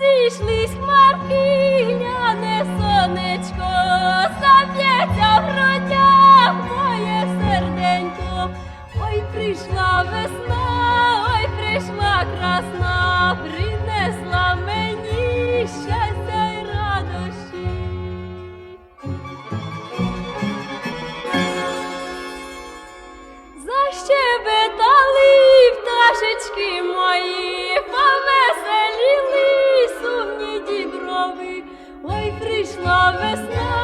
Зійшлись хмарки, гляне сонечко, Зап'ється в родях моє серденько, ой прийшла весна. Ой, прийшла весна,